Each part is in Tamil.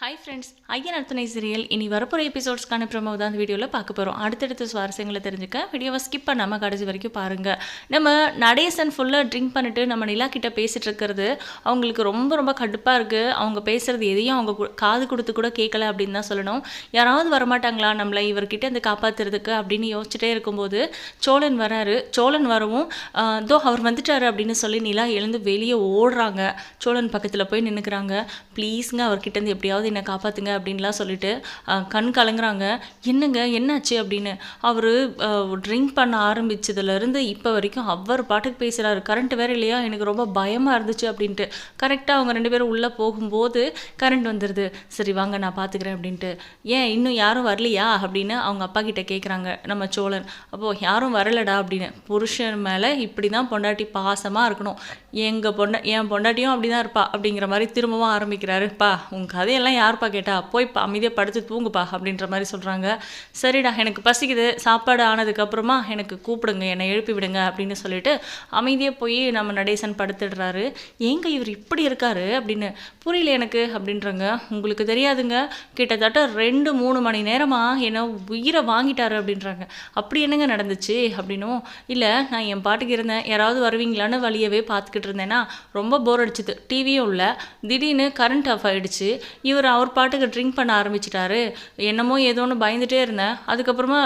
ஹாய் ஃப்ரெண்ட்ஸ் ஐயன் அர்த்தனை சீரியல் இனி வரப்போகிற எபிசோட்ஸ்க்கான ப்ரமோ தான் அந்த வீடியோவில் பார்க்க போகிறோம் அடுத்தடுத்த சுவாரஸ்யங்களை தெரிஞ்சுக்க வீடியோவை ஸ்கிப் பண்ணாமல் கடைசி வரைக்கும் பாருங்கள் நம்ம நடேசன் ஃபுல்லாக ட்ரிங்க் பண்ணிட்டு நம்ம நிலா கிட்ட பேசிகிட்டு இருக்கிறது அவங்களுக்கு ரொம்ப ரொம்ப கடுப்பாக இருக்குது அவங்க பேசுகிறது எதையும் அவங்க காது கொடுத்து கூட கேட்கல அப்படின்னு தான் சொல்லணும். யாராவது வரமாட்டாங்களா? நம்மளை இவர்கிட்ட இந்த காப்பாற்றுறதுக்கு அப்படின்னு யோசிச்சுட்டே இருக்கும்போது சோழன் வராரு. சோழன் வரவும் தோ அவர் வந்துட்டாரு அப்படின்னு சொல்லி நிலா எழுந்து வெளியே ஓடுறாங்க. சோழன் பக்கத்தில் போய் நின்றுக்கிறாங்க ப்ளீஸுங்க அவர்கிட்ட இருந்து எப்படியாவது என்னை காப்பாற்றுங்க அப்படின்லாம் சொல்லிட்டு கண் கலங்குறாங்க. என்னங்க என்னாச்சு அப்படின்னு. அவர் ட்ரிங்க் பண்ண ஆரம்பித்ததுலேருந்து இப்போ வரைக்கும் அவர் பாட்டுக்கு பேசுகிறாரு கரண்ட் வேறு இல்லையா? எனக்கு ரொம்ப பயமாக இருந்துச்சு அப்படின்ட்டு. கரெக்டாக அவங்க ரெண்டு பேரும் உள்ளே போகும்போது கரண்ட் வந்துடுது சரி வாங்க நான் பார்த்துக்கிறேன் அப்படின்ட்டு. ஏன் இன்னும் யாரும் வரலையா? அப்படின்னு அவங்க அப்பா கிட்ட கேட்குறாங்க நம்ம சோழன். அப்போது யாரும் வரலடா அப்படின்னு. புருஷன் மேலே இப்படி தான் பொண்டாட்டி பாசமாக இருக்கணும். எங்கள் பொண்டா என் பொண்டாட்டியும் அப்படி தான் இருப்பா அப்படிங்கிற மாதிரி திரும்பவும் ஆரம்பிக்கிறாருப்பா பா கதையெல்லாம் கதையெல்லாம் யாருப்பா கேட்டா போய் அமைதியாக படுத்து தூங்குப்பா அப்படின்ற மாதிரி சொல்கிறாங்க சரிடா எனக்கு பசிக்குது சாப்பாடு ஆனதுக்கப்புறமா எனக்கு கூப்பிடுங்க என்னை எழுப்பி விடுங்க அப்படின்னு சொல்லிட்டு அமைதியாக போய் நம்ம நடேசன் படுத்துடுறாரு. ஏங்க இவர் இப்படி இருக்காரு? அப்படின்னு புரியல எனக்கு அப்படின்றாங்க. உங்களுக்கு தெரியாதுங்க கிட்டத்தட்ட ரெண்டு மூணு மணி நேரமாக என்ன உயிரை வாங்கிட்டாரு அப்படின்றாங்க. அப்படி என்னங்க நடந்துச்சு? அப்படின்னும். இல்லை நான் என் பாட்டுக்கு இருந்தேன். யாராவது வருவீங்களான்னு வழியவே பார்த்துக்கிட்டு இருந்தேன்னா ரொம்ப போர் அடிச்சுது. டிவியும் இல்லை. திடீர்னு கரண்ட் ஆஃப் ஆயிடுச்சு. இவர் அவர் பாட்டுக்கு ட்ரிங்க் பண்ண ஆரம்பிச்சிட்டாரு. என்னமோ ஏதோன்னு பயந்துட்டே இருந்தேன். அதுக்கப்புறமா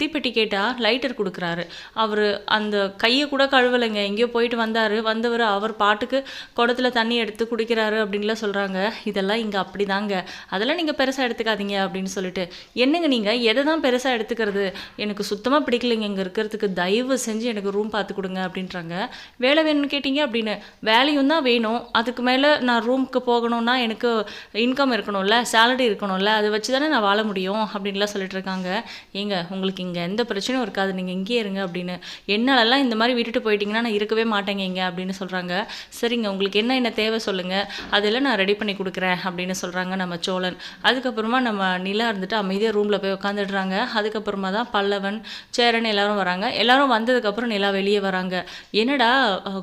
தீப்பெட்டி கேட்டால் லைட்டர் கொடுக்குறாரு. அவர் அந்த கையை கூட கழுவலைங்க. எங்கேயோ போயிட்டு வந்தார். வந்தவர் அவர் பாட்டுக்கு குடத்தில் தண்ணி எடுத்து குடிக்கிறாரு அப்படின்லாம் சொல்கிறாங்க இதெல்லாம் இங்கே அப்படிதாங்க. அதெல்லாம் நீங்கள் பெருசாக எடுத்துக்காதீங்க அப்படின்னு சொல்லிட்டு. என்னங்க நீங்கள் எதை தான் பெருசாக எடுத்துக்கிறது? எனக்கு சுத்தமாக பிடிக்கலைங்க. இங்கே இருக்கிறதுக்கு தயவு செஞ்சு எனக்கு ரூம் பார்த்து கொடுங்க அப்படின்றாங்க. வேலை வேணும்னு கேட்டிங்க அப்படின்னு. வேலையும் தான் வேணும். அதுக்கு மேலே நான் ரூமுக்கு போகணும்னா எனக்கு இன்கம் இருக்கணும்ல சேலரி இருக்கணும்ல அதை வச்சு தானே நான் வாழ முடியும் அப்படின்லாம் சொல்லிட்டு இருக்காங்க. ஏங்க உங்களுக்கு இங்கே எந்த பிரச்சனையும் இருக்காது நீங்கள் இங்கேயே இருங்க அப்படின்னு. என்னாலலாம் இந்த மாதிரி விட்டுட்டு போயிட்டீங்கன்னா நான் இருக்கவே மாட்டேங்க இங்கே அப்படின்னு சொல்கிறாங்க சரிங்க உங்களுக்கு என்ன என்ன தேவை சொல்லுங்கள் அதெல்லாம் நான் ரெடி பண்ணி கொடுக்குறேன் அப்படின்னு சொல்கிறாங்க நம்ம சோழன். அதுக்கப்புறமா நம்ம நிலா இருந்துட்டு அமைதியாக ரூமில் போய் உட்காந்துடுறாங்க அதுக்கப்புறமா தான் பல்லவன் சேரன் எல்லாரும் வராங்க. எல்லாரும் வந்ததுக்கப்புறம் நிலா வெளியே வராங்க. என்னடா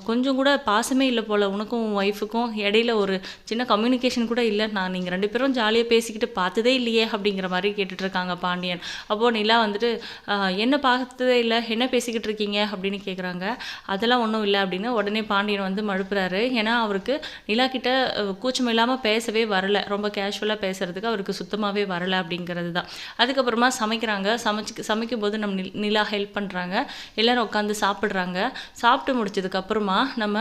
கொஞ்சம் கூட பாசமே இல்லை போல் உனக்கும் உன் ஒய்ஃபுக்கும் இடையில ஒரு சின்ன கம்யூனிகேஷன் கூட இல்லை. நான் நீங்கள் ரெண்டு பேரும் ஜாலியாக பேசிக்கிட்டு பார்த்ததே இல்லையே அப்படிங்கிற மாதிரி கேட்டுட்ருக்காங்க பாண்டியன். அப்போது நிலா வந்துட்டு என்ன பார்த்ததே இல்லை என்ன பேசிக்கிட்டு இருக்கீங்க? அப்படின்னு கேட்குறாங்க அதெல்லாம் ஒன்றும் இல்லை அப்படின்னு உடனே பாண்டியன் வந்து மழுப்புறாரு. ஏன்னா அவருக்கு நிலா கிட்ட கூச்சம் இல்லாமல் பேசவே வரல. ரொம்ப கேஷுவலாக பேசுறதுக்கு அவருக்கு சுத்தமாகவே வரல அப்படிங்கிறது தான். அதுக்கப்புறமா சமைக்கிறாங்க. சமைச்சு சமைக்கும் போது நம்ம நிலா ஹெல்ப் பண்ணுறாங்க எல்லோரும் உட்காந்து சாப்பிட்றாங்க. சாப்பிட்டு முடிச்சதுக்கப்புறமா நம்ம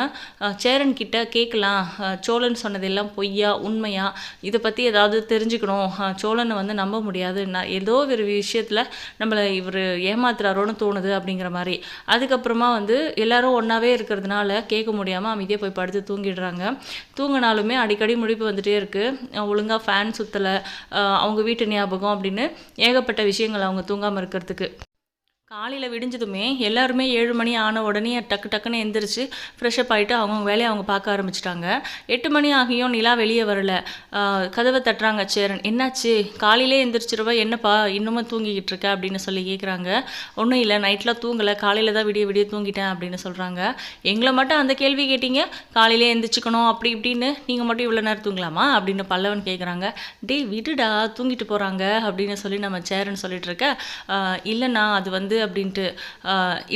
சேரன் கிட்ட கேட்கலாம் சோழன் சொன்னதெல்லாம் பொய்யா உண்மையா? இதை பற்றி பற்றி ஏதாவது தெரிஞ்சுக்கணும். சோழனை வந்து நம்ப முடியாது. நான் ஏதோ ஒரு விஷயத்தில் நம்மளை இவர் ஏமாத்துறாரோன்னு தோணுது அப்படிங்கிற மாதிரி. அதுக்கப்புறமா வந்து எல்லாரும் ஒன்றாவே இருக்கிறதுனால கேட்க முடியாமல் அமைதியாக போய் படுத்து தூங்கிடுறாங்க. தூங்கினாலுமே அடிக்கடி முடிப்பு வந்துகிட்டே இருக்குது ஒழுங்காக ஃபேன் சுத்தலை. அவங்க வீட்டு ஞாபகம் அப்படின்னு ஏகப்பட்ட விஷயங்கள் அவங்க தூங்காமல் இருக்கிறதுக்கு. காலையில் விடிஞ்சதுமே எல்லாருமே ஏழு மணி ஆன உடனே டக்கு டக்குன்னு எந்திரிச்சு ஃப்ரெஷ்அப் ஆகிட்டு அவங்கவுங்க வேலையை அவங்க பார்க்க ஆரம்பிச்சிட்டாங்க. எட்டு மணி ஆகியும் நிலா வெளியே வரல. கதவை தட்டுறாங்க சேரன். என்னாச்சு? காலையிலே எந்திரிச்சிருவா? என்னப்பா? இன்னுமும் தூங்கிக்கிட்டு இருக்க? அப்படின்னு சொல்லி கேட்குறாங்க ஒன்றும் இல்லை. நைட்லாம் தூங்கலை. காலையில் தான் விடிய விடிய தூங்கிட்டேன் அப்படின்னு சொல்கிறாங்க எங்களை மட்டும் அந்த கேள்வி கேட்டீங்க? காலையிலே எந்திரிச்சிக்கணும். அப்படி இப்படின்னு நீங்கள் மட்டும் இவ்வளோ நேரம் தூங்கலாமா? அப்படின்னு பல்லவன் கேட்குறாங்க டேய் விடுடா. தூங்கிட்டு போகிறாங்க அப்படின்னு சொல்லி நம்ம சேரன் சொல்லிட்டு இருக்க. இல்லைண்ணா. அது வந்து அப்படின்ட்டு.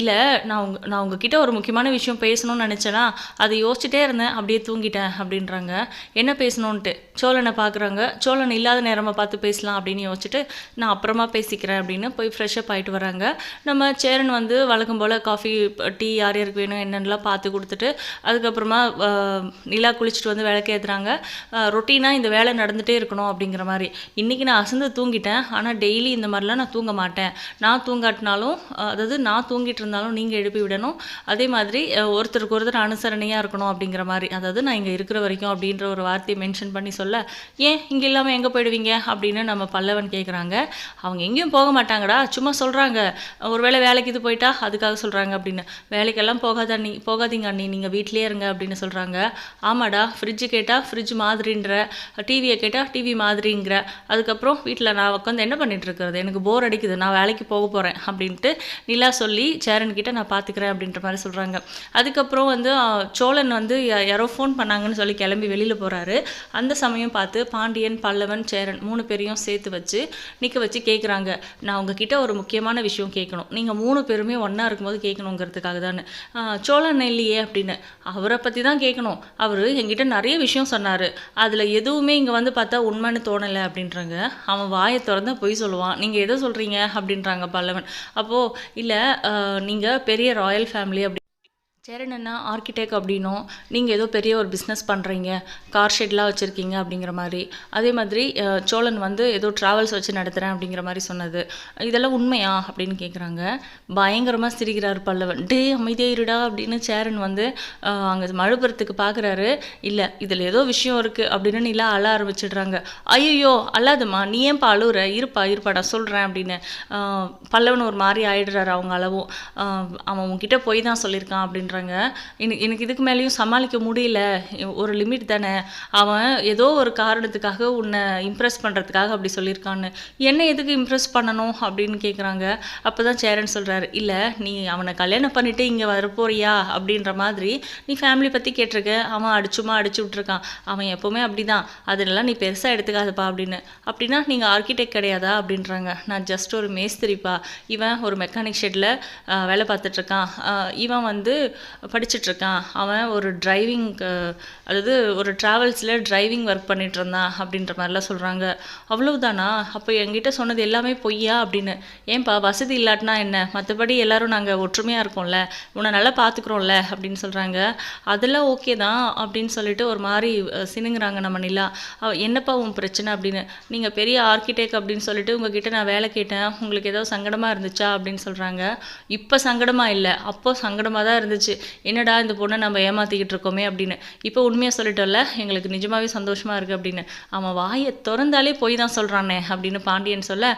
இல்லை நான் உங்க நான் உங்ககிட்ட ஒரு முக்கியமான விஷயம் பேசணும்னு நினச்சேன்னா அதை யோசிச்சுட்டே இருந்தேன் அப்படியே தூங்கிட்டேன் அப்படின்றாங்க. என்ன பேசணுன்ட்டு சோழனை பார்க்குறாங்க சோழன் இல்லாத நேரமாக பார்த்து பேசலாம் அப்படின்னு யோசிச்சுட்டு நான் அப்புறமா பேசிக்கிறேன் அப்படின்னு போய் ஃப்ரெஷ்அப் ஆகிட்டு வராங்க. நம்ம சேரன் வந்து வழக்கம் போல் காஃபி டீ யார் யாருக்கு வேணும் என்னென்னலாம் பார்த்து கொடுத்துட்டு அதுக்கப்புறமா நிலா குளிச்சுட்டு வந்து விளக்கு ஏற்றுறாங்க ரொட்டீனாக இந்த வேலை நடந்துகிட்டே இருக்கணும் அப்படிங்கிற மாதிரி. இன்றைக்கி நான் அசந்து தூங்கிட்டேன். ஆனால் டெய்லி இந்த மாதிரிலாம் நான் தூங்க மாட்டேன். நான் தூங்காட்டினாலும் அஹ், அதாவது நான் தூங்கிட்டு இருந்தாலும் நீங்கள் எழுப்பி விடணும். அதே மாதிரி ஒருத்தருக்கு ஒருத்தர் அனுசரணையாக இருக்கணும் அப்படிங்கிற மாதிரி. அதாவது நான் இங்கே இருக்கிற வரைக்கும் அப்படின்ற ஒரு வார்த்தையை மென்ஷன் பண்ணி சொல்ல ஏன் இங்கே இல்லாமல் எங்கே போயிடுவீங்க? அப்படின்னு நம்ம பல்லவன் கேட்குறாங்க அவங்க எங்கேயும் போக மாட்டாங்கடா சும்மா சொல்கிறாங்க ஒருவேளை வேலைக்கு இது போயிட்டா அதுக்காக சொல்கிறாங்க அப்படின்னு. வேலைக்கெல்லாம் போகாத அண்ணி போகாதீங்க அண்ணி நீங்கள் வீட்லேயே இருங்க அப்படின்னு சொல்கிறாங்க ஆமாடா ஃப்ரிட்ஜு கேட்டால் ஃப்ரிட்ஜ் மாதிரின்ற டிவியை கேட்டால் டிவி மாதிரிங்கிற. அதுக்கப்புறம் வீட்டில் நான் உட்காந்து என்ன பண்ணிட்டு இருக்கிறது? எனக்கு போர் அடிக்குது. நான் வேலைக்கு போக போகிறேன் அப்படின்னு அப்படின்ட்டு நிலா சொல்லி சேரன் கிட்ட நான் பார்த்துக்கிறேன் அப்படின்ற மாதிரி சொல்கிறாங்க அதுக்கப்புறம் வந்து சோழன் வந்து யா- யாரோ ஃபோன் பண்ணாங்கன்னு சொல்லி கிளம்பி வெளியில் போகிறாரு அந்த சமயம் பார்த்து பாண்டியன் பல்லவன் சேரன் மூணு பேரையும் சேர்த்து வச்சு நிற்க வச்சு கேட்குறாங்க நான் உங்ககிட்ட ஒரு முக்கியமான விஷயம் கேட்கணும் நீங்கள் மூணு பேருமே ஒன்றா இருக்கும்போது கேட்கணுங்கிறதுக்காக தானே சோழன் இல்லையே அப்படின்னு. அவரை பற்றி தான் கேட்கணும் அவர் என்கிட்ட நிறைய விஷயம் சொன்னார். அதில் எதுவுமே இங்கே வந்து பார்த்தா உண்மைன்னு தோணலை அப்படின்றாங்க. அவன் வாயை திறந்தா பொய் சொல்லுவான். நீங்கள் எதை சொல்கிறீங்க அப்படின்றாங்க பல்லவன். அப்போ இல்லை நீங்கள் பெரிய ராயல் ஃபேமிலி அப்படி சேரன் அண்ணா ஆர்கிடெக்ட் அப்படின்னும் நீங்கள் ஏதோ பெரிய ஒரு பிஸ்னஸ் பண்ணுறீங்க கார் ஷெட்லாம் வச்சுருக்கீங்க அப்படிங்கிற மாதிரி. அதே மாதிரி சோழன் வந்து ஏதோ ட்ராவல்ஸ் வச்சு நடத்துகிறேன் அப்படிங்கிற மாதிரி சொன்னது. இதெல்லாம் உண்மையா அப்படின்னு கேட்குறாங்க பயங்கரமாக சிரிக்கிறார் பல்லவன். டே அமைதியாக இருடா அப்படின்னு சேரன் வந்து அங்கே மழுப்புறத்துக்கு பார்க்குறாரு இல்லை இதில் ஏதோ விஷயம் இருக்குது அப்படின்னு நிலா அழ ஆரம்பிச்சிடுறாங்க. ஐயோ அல்லாதம்மா நீ ஏன்பா அழுவுற? இருப்பா இருப்பா சொல்கிறேன் அப்படின்னு. பல்லவன் ஒரு மாதிரி ஆயிடுறாரு அவங்க அளவும். அவன் உங்ககிட்ட போய் தான் சொல்லியிருக்கான் பண்ணுறாங்க எனக்கு எனக்கு இதுக்கு மேலேயும் சமாளிக்க முடியல. ஒரு லிமிட் தானே. அவன் ஏதோ ஒரு காரணத்துக்காக உன்னை இம்ப்ரெஸ் பண்ணுறதுக்காக அப்படி சொல்லியிருக்கான்னு. என்ன எதுக்கு இம்ப்ரெஸ் பண்ணணும் அப்படின்னு கேட்குறாங்க அப்போ தான் சேரன் சொல்கிறாரு இல்லை நீ அவனை கல்யாணம் பண்ணிவிட்டு இங்கே வரப்போறியா? அப்படின்ற மாதிரி நீ ஃபேமிலி பற்றி கேட்டிருக்க. அவன் அடிச்சுமா அடிச்சு விட்ருக்கான் அவன் எப்போவுமே அப்படி தான் அதெல்லாம் நீ பெருசாக எடுத்துக்காதப்பா அப்படின்னு. அப்படின்னா நீங்கள் ஆர்கிடெக்ட் கிடையாதா அப்படின்றாங்க. நான் ஜஸ்ட் ஒரு மேஸ்திரிப்பா. இவன் ஒரு மெக்கானிக் ஷெட்டில் வேலை பார்த்துட்ருக்கான் இவன் வந்து படிச்சிட்ருக்கான் அவன் ஒரு டிரைவிங் அதாவது ஒரு ட்ராவல்ஸில் டிரைவிங் ஒர்க் பண்ணிட்டு இருந்தான் அப்படின்ற மாதிரிலாம் சொல்கிறாங்க அவ்வளவுதானா? அப்போ என்கிட்ட சொன்னது எல்லாமே பொய்யா அப்படின்னு. ஏன்பா வசதி இல்லாட்டினா என்ன? மற்றபடி எல்லாரும் நாங்கள் ஒற்றுமையாக இருக்கோம்ல. உன்னை நல்லா பார்த்துக்குறோம்ல அப்படின்னு சொல்கிறாங்க அதெல்லாம் ஓகே தான் அப்படின்னு சொல்லிட்டு ஒரு மாதிரி சினுங்கிறாங்க சினுங்குறாங்க நம்ம நிலா. என்னப்பா உன் பிரச்சனை? அப்படின்னு. நீங்கள் பெரிய ஆர்கிடெக்ட் அப்படின்னு சொல்லிட்டு உங்ககிட்ட நான் வேலை கேட்டேன். உங்களுக்கு ஏதோ சங்கடமாக இருந்துச்சா? அப்படின்னு சொல்கிறாங்க இப்போ சங்கடமாக இல்லை. அப்போ சங்கடமாக தான் இருந்துச்சு. என்னடா இந்த பொண்ணை நம்ம ஏமாற்றிக்கிட்டு இருக்கோமே அப்படின்னு. இப்போ உண்மையாக சொல்லிட்டோம்ல எங்களுக்கு நிஜமாகவே சந்தோஷமாக இருக்குது அப்படின்னு. அவன் வாயை திறந்தாலே போய் தான் சொல்கிறானே அப்படின்னு பாண்டியன் சொல்ல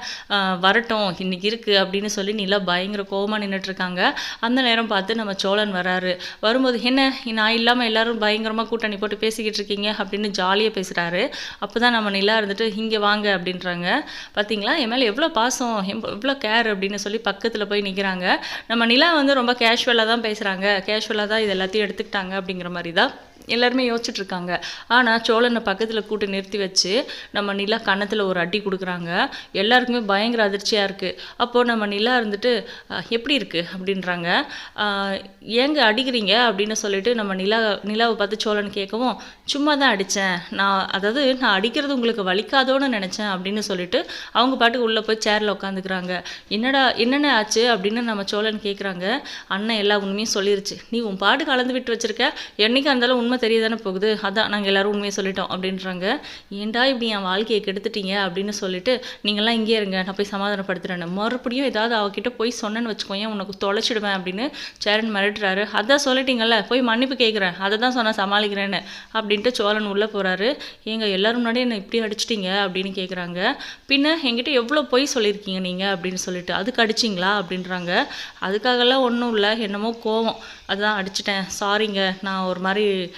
வரட்டும் இன்றைக்கி இருக்குது அப்படின்னு சொல்லி நிலா பயங்கர கோவமாக நின்றுட்டுருக்காங்க அந்த நேரம் பார்த்து நம்ம சோழன் வராரு. வரும்போது என்ன நான் இல்லாமல் எல்லோரும் பயங்கரமாக கூட்டணி போட்டு பேசிக்கிட்டு இருக்கீங்க? அப்படின்னு ஜாலியாக பேசுகிறாரு அப்போ தான் நம்ம நிலா இருந்துட்டு இங்கே வாங்க அப்படின்றாங்க. பார்த்தீங்களா என் மேலே எவ்வளோ பாசம் எவ்வளோ கேர் அப்படின்னு சொல்லி பக்கத்தில் போய் நிற்கிறாங்க நம்ம நிலா வந்து ரொம்ப கேஷுவலாக தான் பேசுகிறாங்க கேஷுவலாக தான் இது எல்லாத்தையும் எடுத்துக்கிட்டாங்க அப்படிங்கிற மாதிரி தான் எல்லாருமே யோசிச்சுட்டு இருக்காங்க ஆனால் சோழனை பக்கத்தில் கூட்டு நிறுத்தி வச்சு நம்ம நிலா கன்னத்தில் ஒரு அடி கொடுக்குறாங்க. எல்லாருக்குமே பயங்கர அதிர்ச்சியாக இருக்குது அப்போது நம்ம நிலா இருந்துட்டு எப்படி இருக்குது அப்படின்றாங்க. ஏங்க அடிக்கிறீங்க? அப்படின்னு சொல்லிட்டு நம்ம நிலா நிலாவை பார்த்து சோழன் கேட்கவும் சும்மா தான் அடித்தேன் நான் அதாவது நான் அடிக்கிறது உங்களுக்கு வலிக்காதோன்னு நினச்சேன். அப்படின்னு சொல்லிட்டு அவங்க பாட்டுக்கு உள்ளே போய் சேரில் உட்காந்துக்கிறாங்க என்னடா என்னென்ன ஆச்சு? அப்படின்னு நம்ம சோழன் கேட்குறாங்க. அண்ணன் எல்லா உண்மையும் சொல்லிருச்சு. நீ உன் பாட்டு கலந்து விட்டு வச்சிருக்க. என்னைக்கு இருந்தாலும் உண்மை தெரிய தானே போகுது? அதான் நாங்கள் எல்லோரும் உண்மையை சொல்லிட்டோம் அப்படின்றாங்க. ஏன்டா இப்படி என் வாழ்க்கையை கெடுத்துட்டீங்க அப்படின்னு சொல்லிட்டு நீங்கள்லாம் இங்கே இருங்க நான் போய் சமாதானப்படுத்துறேன்னு. மறுபடியும் ஏதாவது அவகிட்ட போய் சொன்னேன்னு வச்சுக்கோங்க உனக்கு தொலைச்சிடுவேன்? அப்படின்னு சேரன் மிரட்டுறாரு. அதான் சொல்லிட்டீங்கல்ல போய் மன்னிப்பு கேட்குறேன் அதை தான் சொன்னேன் சமாளிக்கிறேன்னு அப்படின்ட்டு சோழன் உள்ளே போகிறாரு ஏங்க எல்லோரும் முன்னாடி என்னை இப்படி அடிச்சிட்டீங்க? அப்படின்னு கேட்குறாங்க பின்ன என்கிட்ட எவ்வளோ பொய் சொல்லியிருக்கீங்க நீங்கள் அப்படின்னு சொல்லிட்டு அதுக்கு அடிச்சிங்களா? அப்படின்றாங்க. அதுக்காகலாம் ஒன்றும் இல்லை என்னமோ கோவம். அதுதான் அடிச்சிட்டேன். சாரிங்க நான் ஒரு மாதிரி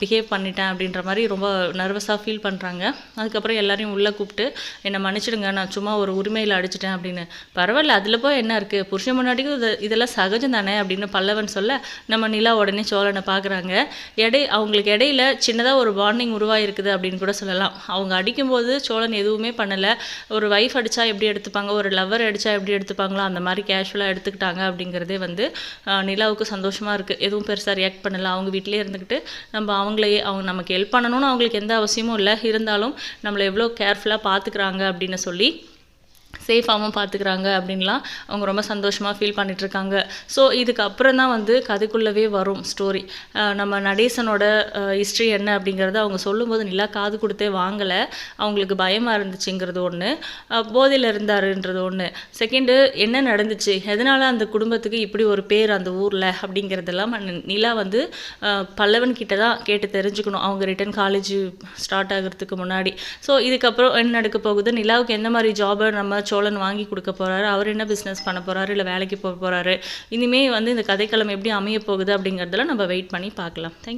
பிஹேவ் பண்ணிட்டேன் அப்படின்ற மாதிரி ரொம்ப நர்வஸாக ஃபீல் பண்ணுறாங்க அதுக்கப்புறம் எல்லாரையும் உள்ளே கூப்பிட்டு என்னை மன்னிச்சிடுங்க நான் சும்மா ஒரு உரிமையில் அடிச்சிட்டேன் அப்படின்னு. பரவாயில்ல அதில் போய் என்ன இருக்குது புருஷன் முன்னாடிக்கும் இது இதெல்லாம் சகஜம் தானே? அப்படின்னு பல்லவன் சொல்ல நம்ம நிலா உடனே சோழனை பார்க்குறாங்க இடை அவங்களுக்கு இடையில சின்னதாக ஒரு பாண்டிங் உருவாயிருக்குது அப்படின்னு கூட சொல்லலாம். அவங்க அடிக்கும்போது சோழன் எதுவுமே பண்ணலை. ஒரு வைஃப் அடித்தா எப்படி எடுத்துப்பாங்க? ஒரு லவ்வர் அடித்தா எப்படி எடுத்துப்பாங்களோ? அந்த மாதிரி கேஷுவலாக எடுத்துக்கிட்டாங்க அப்படிங்கிறதே வந்து நிலாவுக்கு சந்தோஷமாக இருக்குது எதுவும் பெருசாக ரியாக்ட் பண்ணலை. அவங்க வீட்டிலே இருந்துக்கிட்டு நம்ம அவங்களையே அவங்க நமக்கு ஹெல்ப் பண்ணணும்னு அவங்களுக்கு எந்த அவசியமும் இல்லை. இருந்தாலும் நம்மளை எவ்வளோ கேர்ஃபுல்லாக பார்த்துக்கிறாங்க அப்படின்னு சொல்லி சேஃபாகவும் பார்த்துக்கிறாங்க அப்படின்லாம் அவங்க ரொம்ப சந்தோஷமாக ஃபீல் பண்ணிகிட்ருக்காங்க ஸோ இதுக்கப்புறம் தான் வந்து கதைக்குள்ளவே வரும் ஸ்டோரி நம்ம நடேசனோட ஹிஸ்ட்ரி என்ன அப்படிங்கிறத அவங்க சொல்லும்போது நிலா காது கொடுத்தே வாங்கலை. அவங்களுக்கு பயமாக இருந்துச்சுங்கிறது ஒன்று போதையில் இருந்தாருன்றது ஒன்று செகண்டு என்ன நடந்துச்சு? எதனால் அந்த குடும்பத்துக்கு இப்படி ஒரு பேர் அந்த ஊரில் அப்படிங்கிறதெல்லாம் நிலா வந்து பல்லவன் கிட்ட தான் கேட்டு தெரிஞ்சுக்கணும். அவங்க ரிட்டன் காலேஜ் ஸ்டார்ட் ஆகிறதுக்கு முன்னாடி. ஸோ இதுக்கப்புறம் என்ன நடக்க போகுது? நிலாவுக்கு எந்த மாதிரி ஜாபை நம்ம சோழன் வாங்கி கொடுக்க போறாரு. அவர் என்ன பிஸ்னஸ் பண்ண போறாரு? இல்லை வேலைக்கு போக போறாரு? இனிமே வந்து இந்த கதைக்களம் எப்படி அமைய போகுது அப்படிங்கிறதெல்லாம் நம்ம வெயிட் பண்ணி பார்க்கலாம். தேங்க்